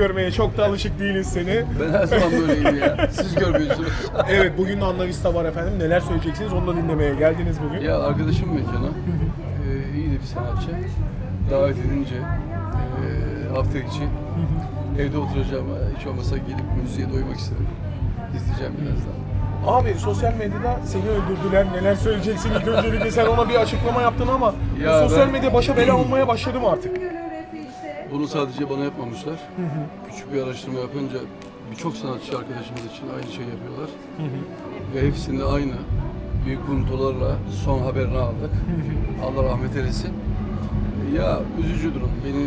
görmeye çok da alışık değiliz seni. Ben her zaman böyleyim ya. Siz görmüyorsunuz. Evet bugün de Anna Vista var efendim. Neler söyleyeceksiniz onu da dinlemeye geldiniz bugün. ya arkadaşım mekanı. Ee, iyi de bir sanatçı. Davet edince ee, hafta içi evde oturacağım. Hiç olmasa gelip müziğe doymak istedim. İzleyeceğim birazdan. Abi sosyal medyada seni öldürdüler. Neler söyleyeceksin ilk öncelikle sen ona bir açıklama yaptın ama bu Ya sosyal ben- medya başa bela olmaya başladı mı artık? Bunu sadece bana yapmamışlar. Küçük bir araştırma yapınca birçok sanatçı arkadaşımız için aynı şey yapıyorlar. Ve hepsinde aynı büyük puntolarla son haberini aldık. Allah rahmet eylesin. Ya üzücü durum. Beni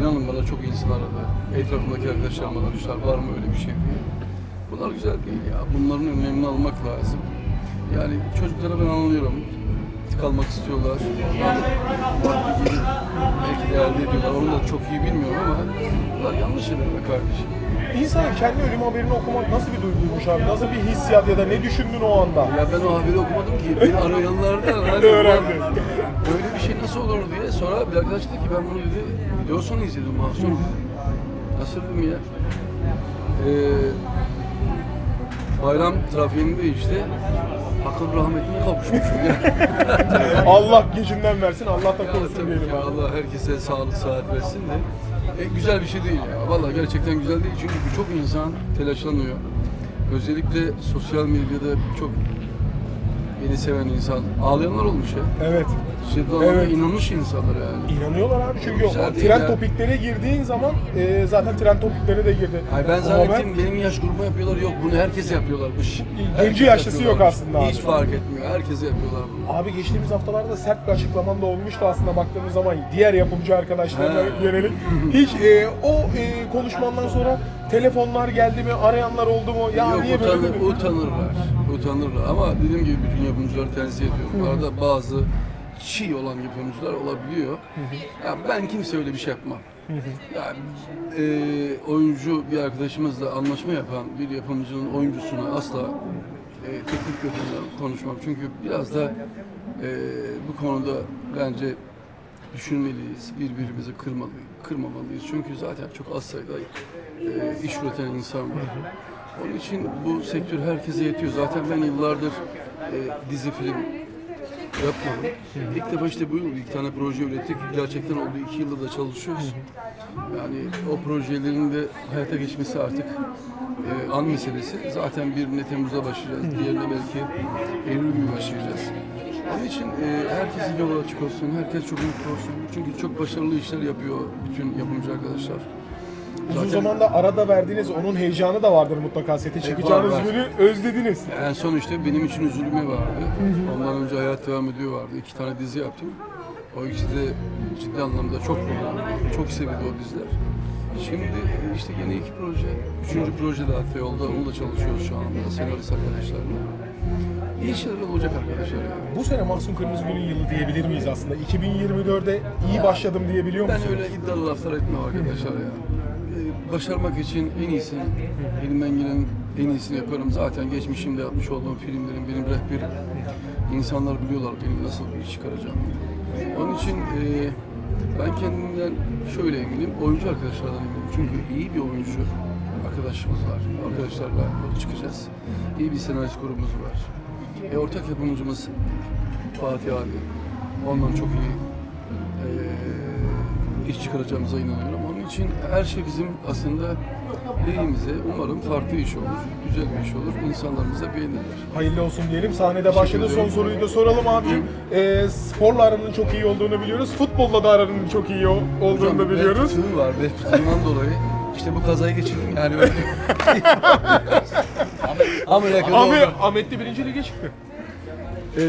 inanın bana çok insan aradı. Etrafımdaki arkadaşlarım aramışlar. Var mı öyle bir şey diye. Bunlar güzel değil ya. Bunların önlemini almak lazım. Yani çocuklara ben anlıyorum. Kalmak istiyorlar. Belki de elde ediyorlar. Onu da çok iyi bilmiyorum ama bunlar yanlış şeyler be kardeşim. İnsanın kendi ölüm haberini okumak nasıl bir duyguymuş abi? Nasıl bir hissiyat ya da ne düşündün o anda? Ya ben o haberi okumadım ki. Beni arayanlardan hani Öğrendin. ulan Böyle bir şey nasıl olur diye. Sonra bir arkadaş dedi ki ben bunu dedi videosunu izledim Mahsun. Nasıl dedim ya? Ee, bayram trafiğinde işte akıl rahmetine kavuşmuşum ya. Allah gecinden versin, Allah da korusun tabii diyelim ki abi. Allah herkese sağlık sıhhat versin de. E, güzel bir şey değil ya. Vallahi gerçekten güzel değil çünkü birçok insan telaşlanıyor. Özellikle sosyal medyada birçok beni seven insan ağlayanlar olmuş ya. Evet. Ciddi anlamda Evet. inanmış insanlar yani. İnanıyorlar abi çünkü Güzel değil trend ya. topiklere girdiğin zaman e, zaten trend topiklere de girdi. Ay ben O zannettim haber- benim yaş grubu yapıyorlar yok bunu herkes yapıyorlarmış. Herkes yaşlısı yok yapıyorlarmış. aslında abi. Hiç fark etmiyor. Herkese yapıyorlar bunu. Abi geçtiğimiz haftalarda sert bir açıklaman da olmuştu aslında baktığımız zaman diğer yapımcı arkadaşlarına He. yönelik. Hiç e, o e, konuşmandan sonra telefonlar geldi mi, arayanlar oldu mu? Ya Yok niye böyle utanır, dedin? utanırlar. Utanırlar ama dediğim gibi bütün yapımcıları tenzih ediyorum. Arada bazı çiğ olan yapımcılar olabiliyor. Ya ben kimse öyle bir şey yapmam. Yani e, oyuncu bir arkadaşımızla anlaşma yapan bir yapımcının oyuncusuna asla e, teklif götürmem, konuşmam. Çünkü biraz da e, bu konuda bence düşünmeliyiz, birbirimizi kırmalı, kırmamalıyız. Çünkü zaten çok az sayıda e, iş üreten insan var. Onun için bu sektör herkese yetiyor. Zaten ben yıllardır e, dizi film yapmadım. İlk defa işte bu yıl bir tane proje ürettik. Gerçekten oldu. iki yıldır da çalışıyoruz. Yani o projelerin de hayata geçmesi artık e, an meselesi. Zaten birine Temmuz'da başlayacağız. Diğerine belki Eylül gibi başlayacağız. Onun için e, herkesin yolu açık olsun, herkes çok mutlu olsun. Çünkü çok başarılı işler yapıyor bütün yapımcı arkadaşlar. Uzun zamanda arada verdiğiniz onun heyecanı da vardır mutlaka sete çıkacağınız var, var. günü özlediniz. En son işte benim için üzülme vardı. Ondan önce hayat devam ediyor vardı. İki tane dizi yaptım. O ikisi de ciddi anlamda çok beğenildi. Çok sevildi o diziler. Şimdi işte yeni iki proje, üçüncü proje de hatta yolda. Onu da çalışıyoruz şu anda senarist arkadaşlarla. İyi şeyler olacak arkadaşlar ya. Bu sene Mahsun Kırmızıgül'ün yılı diyebilir miyiz aslında? 2024'de iyi başladım diyebiliyor Ben musun? öyle iddialı laflar etmem arkadaşlar ya. Ee, Başarmak için en iyisini, elimden gelen en iyisini yaparım. Zaten geçmişimde yapmış olduğum filmlerin benim rehberim. İnsanlar biliyorlar benim nasıl bir iş çıkaracağımı. Onun için e, ben kendimden şöyle eminim, oyuncu arkadaşlardan eminim. Çünkü iyi bir oyuncu arkadaşımız var. Arkadaşlarla yola çıkacağız. İyi bir senarist grubumuz var. E, ortak yapımcımız Fatih abi. Ondan çok iyi e, iş çıkaracağımıza inanıyorum. İçin her şey bizim aslında lehimize. Umarım farklı iş olur, güzel bir iş olur. İnsanlarımız da beğenirler. Hayırlı olsun diyelim. Sahnede başladı. Son soruyu da soralım abicim. Ee, sporla aranın çok iyi olduğunu biliyoruz. Futbolla da aranın çok iyi o- olduğunu da biliyoruz. bel fıtığı var. Bel fıtığından dolayı işte bu kazayı geçirdim yani öyle. Ama yakın Abi oldu. Ahmet de birinci lige çıktı. Ee,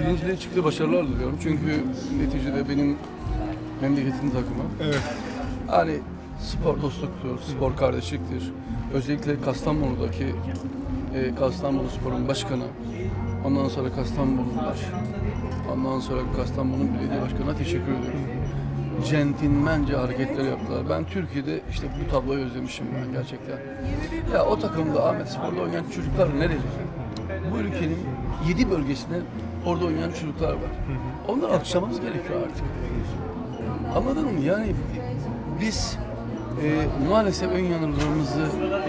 birinciliğe çıktı başarılar diliyorum. Çünkü neticede benim memleketin takımı. Evet. Hani spor dostluktur, spor kardeşliktir. Özellikle Kastamonu'daki e, Kastamonu Spor'un başkanı, ondan sonra Kastamonu'lar, ondan sonra Kastamonu Belediye Başkanı'na teşekkür ediyorum. Centilmence hareketler yaptılar. Ben Türkiye'de işte bu tabloyu özlemişim ben gerçekten. Ya o takımda Ahmet Spor'da oynayan çocuklar nereli? Bu ülkenin yedi bölgesinde orada oynayan çocuklar var. Onları alkışlamamız gerekiyor artık. Anladın mı? Yani biz e, maalesef ön yargılarımızı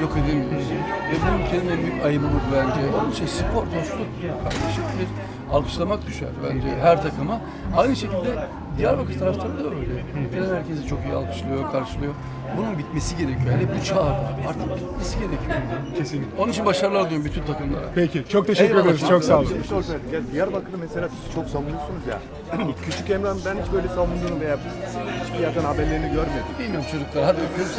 yok edemiyoruz. Ve bu ülkenin en büyük ayıbı bu bence. Onun için spor dostluktur, kardeşliktir. Alkışlamak düşer bence her takıma. Aynı şekilde Diyarbakır taraftarı da öyle. Gelen herkesi çok iyi alkışlıyor, karşılıyor. Bunun bitmesi gerekiyor. Hele bu çağda artık bitmesi gerekiyor. Kesinlikle. Onun için başarılar diliyorum bütün takımlara. Peki çok teşekkür Eyvallah. ederiz. Çok sağ olun. Bir şey olsaydı, ya Diyarbakır'ı mesela siz çok savunuyorsunuz ya. Küçük Emrah'ın ben hiç böyle savunduğunu veya hiçbir yerden haberlerini görmedim. Bilmiyorum çocuklar. Hadi öpüyoruz.